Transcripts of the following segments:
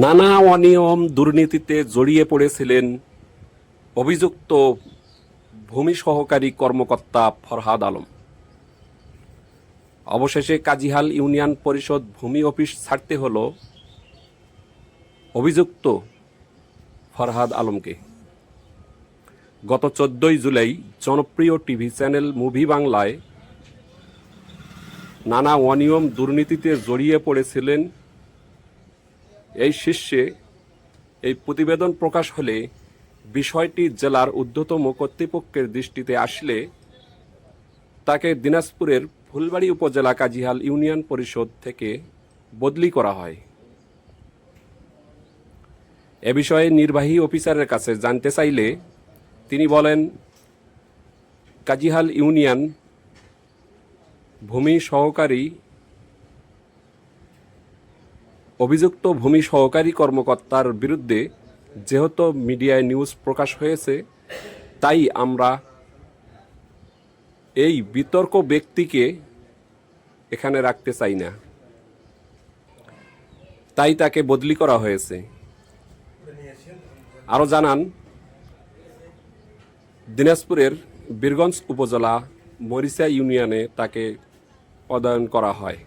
নানা অনিয়ম দুর্নীতিতে জড়িয়ে পড়েছিলেন অভিযুক্ত ভূমি সহকারী কর্মকর্তা ফরহাদ আলম। অবশেষে কাজিহাল ইউনিয়ন পরিষদ ভূমি অফিস ছাড়তে হল অভিযুক্ত ফরহাদ আলমকে। গত চোদ্দই জুলাই জনপ্রিয় টিভি চ্যানেল মুভি বাংলায় নানা অনিয়ম দুর্নীতিতে জড়িয়ে পড়েছিলেন এই শীর্ষে এই প্রতিবেদন প্রকাশ হলে বিষয়টি জেলার ঊর্ধ্বতম কর্তৃপক্ষের দৃষ্টিতে আসলে তাকে দিনাজপুরের ফুলবাড়ি উপজেলা কাজিহাল ইউনিয়ন পরিষদ থেকে বদলি করা হয়। এ বিষয়ে নির্বাহী অফিসারের কাছে জানতে চাইলে তিনি বলেন, কাজিহাল ইউনিয়ন ভূমি সহকারী অভিযুক্ত ভূমি সহকারী কর্মকর্তার বিরুদ্ধে যেহেতু মিডিয়ায় নিউজ প্রকাশ হয়েছে, তাই আমরা এই বিতর্ক ব্যক্তিকে এখানে রাখতে চাই না। তাই তাকে বদলি করা হয়েছে। আরও জানান, দিনাজপুরের বীরগঞ্জ উপজেলা মরিচা ইউনিয়নে তাকে পদায়ন করা হয়।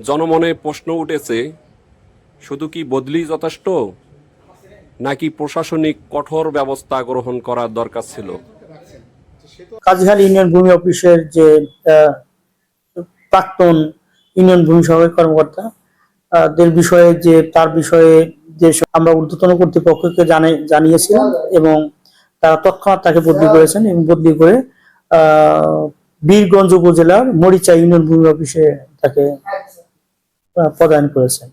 জনমনে প্রশ্ন উঠেছে শুধু কি বদলি যথেষ্ট? নাকি প্রশাসনিক কঠোর ব্যবস্থা গ্রহণ করার দরকার ছিল? কাজীহাল ইউনিয়ন ভূমি অফিসের যে প্রাক্তন ইউনিয়ন ভূমি সহায়ক কর্মকর্তা দের বিষয়ে যে তার বিষয়ে যে আমরা ঊর্ধ্বতন কর্তৃপক্ষকে জানাই জানিয়েছিলাম এবং তারা তৎক্ষণাৎ তাকে বদলি করেছেন এবং বদলি করে আহ, বীরগঞ্জ উপজেলার মরিচা ইউনিয়ন ভূমি অফিসে তাকে আহ, পদায়ন করেছেন